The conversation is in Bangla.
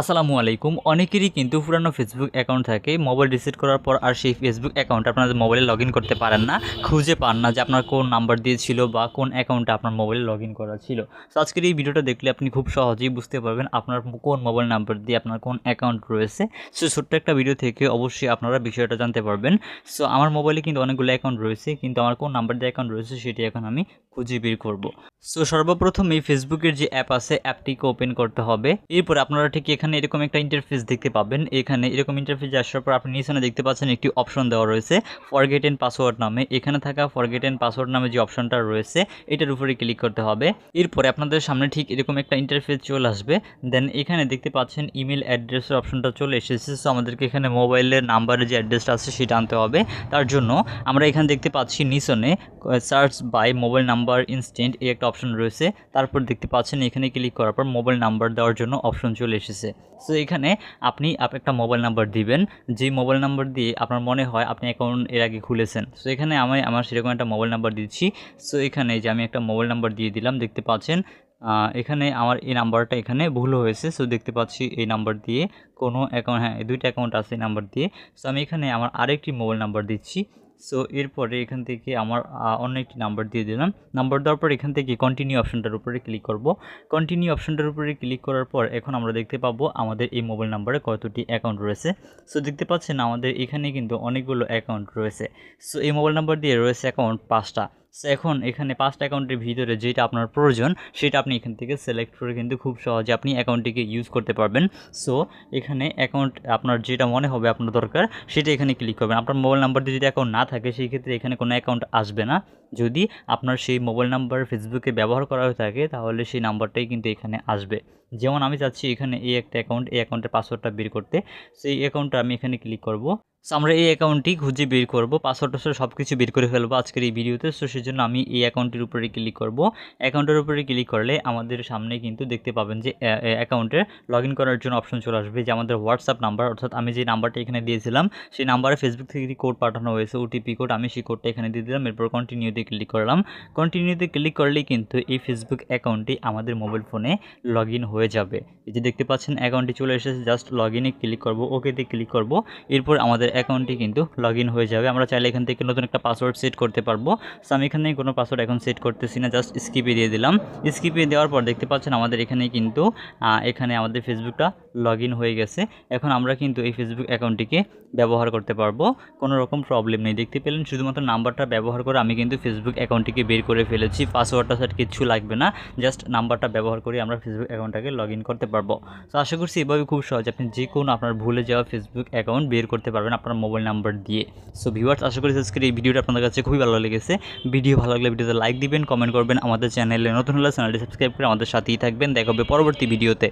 আসসালামু আলাইকুম। অনেকেরই কিন্তু পুরানো ফেসবুক অ্যাকাউন্ট থাকে মোবাইল রিসেট করার পর আর সেই ফেসবুক অ্যাকাউন্ট আপনাদের মোবাইলে লগ করতে পারেন না, খুঁজে পান না যে আপনার কোন নাম্বার দিয়েছিল বা কোন অ্যাকাউন্টে আপনার মোবাইলে লগ করা ছিল। তো আজকের এই ভিডিওটা দেখলে আপনি খুব সহজেই বুঝতে পারবেন আপনার কোন মোবাইল নাম্বার দিয়ে আপনার কোন অ্যাকাউন্ট রয়েছে। সো ছোট্ট একটা ভিডিও থেকে অবশ্যই আপনারা বিষয়টা জানতে পারবেন। সো আমার মোবাইলে কিন্তু অনেকগুলো অ্যাকাউন্ট রয়েছে, কিন্তু আমার কোন নাম্বার দিয়ে অ্যাকাউন্ট রয়েছে সেটি এখন আমি খুঁজে বের করব। সো সর্বপ্রথম এই ফেসবুকের যে অ্যাপ আছে অ্যাপটিকে ওপেন করতে হবে। এরপর আপনারা ঠিক এখানে এরকম একটা ইন্টারফেস দেখতে পাবেন। এখানে এরকম ইন্টারফেস আসার পর আপনি নিচে দেখতে পাচ্ছেন একটি অপশন দেওয়া রয়েছে ফরগেট এন্ড পাসওয়ার্ড নামে। এখানে থাকা ফরগেট এন্ড পাসওয়ার্ড নামে যে অপশনটা রয়েছে, এটার উপরে ক্লিক করতে হবে। এরপরে আপনাদের সামনে ঠিক এরকম একটা ইন্টারফেস চলে আসবে। দেন এখানে দেখতে পাচ্ছেন ইমেল অ্যাড্রেসের অপশনটা চলে এসেছে। সো আমাদেরকে এখানে মোবাইলের নাম্বারের যে অ্যাড্রেসটা আছে, সেটা আনতে হবে। তার জন্য আমরা এখানে দেখতে পাচ্ছি নিচনে search by mobile number instant এই একটা অপশন রয়েছে। তারপর দেখতে পাচ্ছেন এখানে ক্লিক করার পর মোবাইল নাম্বার দেওয়ার জন্য অপশন চলে এসেছে। সো এখানে আপনি আপ একটা মোবাইল নাম্বার দিবেন। যে মোবাইল নাম্বার দিয়ে আপনার মনে হয় আপনি অ্যাকাউন্ট এর আগে খুলেছেন। সো এখানে আমি আমার সেরকম একটা মোবাইল নাম্বার দিচ্ছি। সো এখানে যে আমি একটা মোবাইল নাম্বার দিয়ে দিলাম, দেখতে পাচ্ছেন এখানে আমার এই নাম্বারটা এখানে ভুল হয়েছে। সো দেখতে পাচ্ছি এই নাম্বার দিয়ে কোনো অ্যাকাউন্ট হ্যাঁ দুইটা অ্যাকাউন্ট আছে এই নাম্বার দিয়ে। সো আমি এখানে আমার আরেকটি মোবাইল নাম্বার দিচ্ছি। সো এরপরে এখান থেকে আমার অন্য একটি নাম্বার দিয়ে দিলাম। নাম্বার দেওয়ার পর এখান থেকে কন্টিনিউ অপশানটার উপরে ক্লিক করব। কন্টিনিউ অপশানটার উপরে ক্লিক করার পর এখন আমরা দেখতে পাবো আমাদের এই মোবাইল নাম্বারে কতটি অ্যাকাউন্ট রয়েছে। সো দেখতে পাচ্ছেন আমাদের এখানে কিন্তু অনেকগুলো অ্যাকাউন্ট রয়েছে। সো এই মোবাইল নাম্বার দিয়ে রয়েছে অ্যাকাউন্ট পাঁচটা। এখন এখানে পাঁচটা অ্যাকাউন্টের ভিতরে যেটা আপনার প্রয়োজন, সেটা আপনি এখান থেকে সিলেক্ট করে কিন্তু খুব সহজে আপনি অ্যাকাউন্টটিকে ইউজ করতে পারবেন। সো এখানে অ্যাকাউন্ট আপনার যেটা মনে হবে আপনার দরকার, সেটা এখানে ক্লিক করবেন। আপনার মোবাইল নাম্বার দিয়ে যদি অ্যাকাউন্ট না থাকে, সেই ক্ষেত্রে এখানে কোনো অ্যাকাউন্ট আসবে না। যদি আপনার সেই মোবাইল নাম্বার ফেসবুকে ব্যবহার করা হয়ে থাকে, তাহলে সেই নাম্বারটাই কিন্তু এখানে আসবে। যেমন আমি চাচ্ছি এখানে এই একটা অ্যাকাউন্ট এই অ্যাকাউন্টের পাসওয়ার্ডটা বের করতে। সেই অ্যাকাউন্টটা আমি এখানে ক্লিক করব। সো আমরা এই অ্যাকাউন্টটি খুঁজে বের করব পাসওয়ার্ড টাসওয়ার্ড সব কিছু বের করে ফেলব আজকের এই ভিডিওতে সো জন্য আমি এই অ্যাকাউন্টের উপরে ক্লিক করব। অ্যাকাউন্টের উপরে ক্লিক করলে আমাদের সামনে কিন্তু দেখতে পাবেন যে অ্যাকাউন্টে লগ করার জন্য অপশন চলে আসবে। যে আমাদের হোয়াটসঅ্যাপ নাম্বার অর্থাৎ আমি যে নাম্বারটা এখানে দিয়েছিলাম, সেই নাম্বারে ফেসবুক থেকে কোড পাঠানো হয়েছে ওটিপি কোড আমি সেই কোডটা এখানে দিয়ে দিলাম। এরপর কন্টিনিউতে ক্লিক করলাম। কন্টিনিউতে ক্লিক করলেই কিন্তু এই ফেসবুক অ্যাকাউন্টটি আমাদের মোবাইল ফোনে লগ হয়ে যাবে। এই যে দেখতে পাচ্ছেন অ্যাকাউন্টটি চলে এসেছে। জাস্ট লগ ক্লিক করব ওকেতে ক্লিক করব। এরপর আমাদের অ্যাকাউন্টটি কিন্তু লগ হয়ে যাবে। আমরা চাইলে এখান থেকে নতুন একটা পাসওয়ার্ড সেট করতে পারব। সো আমি এখানে কোনো পাসওয়ার্ড এখন সেট করতেছি না জাস্ট স্কিপে দিয়ে দিলাম। স্কিপে দেওয়ার পর দেখতে পাচ্ছেন আমাদের এখানে কিন্তু এখানে আমাদের ফেসবুকটা লগ হয়ে গেছে। এখন আমরা কিন্তু এই ফেসবুক অ্যাকাউন্টটিকে ব্যবহার করতে পারব। কোনো রকম প্রবলেম নেই। দেখতে পেলেন শুধুমাত্র নাম্বারটা ব্যবহার করে আমি কিন্তু ফেসবুক অ্যাকাউন্টটিকে বের করে ফেলেছি। পাসওয়ার্ডটা টাসওয়ার্ড কিচ্ছু লাগবে না। জাস্ট নাম্বারটা ব্যবহার করে আমরা ফেসবুক অ্যাকাউন্টটাকে লগ করতে পারব। তো আশা করছি এভাবে খুব সহজ আপনি যে কোনো আপনার ভুলে যাওয়া ফেসবুক অ্যাকাউন্ট বের করতে পারবেন। আপনার মোবাইল নাম্বার দিয়ে। সো ভিউয়ার্স আশা করি আজকের এই ভিডিওটা আপনাদের কাছে খুবই ভালো লেগেছে। ভিডিও ভালো লাগলে ভিডিওতে লাইক দিবেন কমেন্ট করবেন। আমাদের চ্যানেলে নতুন হলে চ্যানেলটি সাবস্ক্রাইব করে আমাদের সাথেই থাকবেন। দেখা হবে পরবর্তী ভিডিওতে।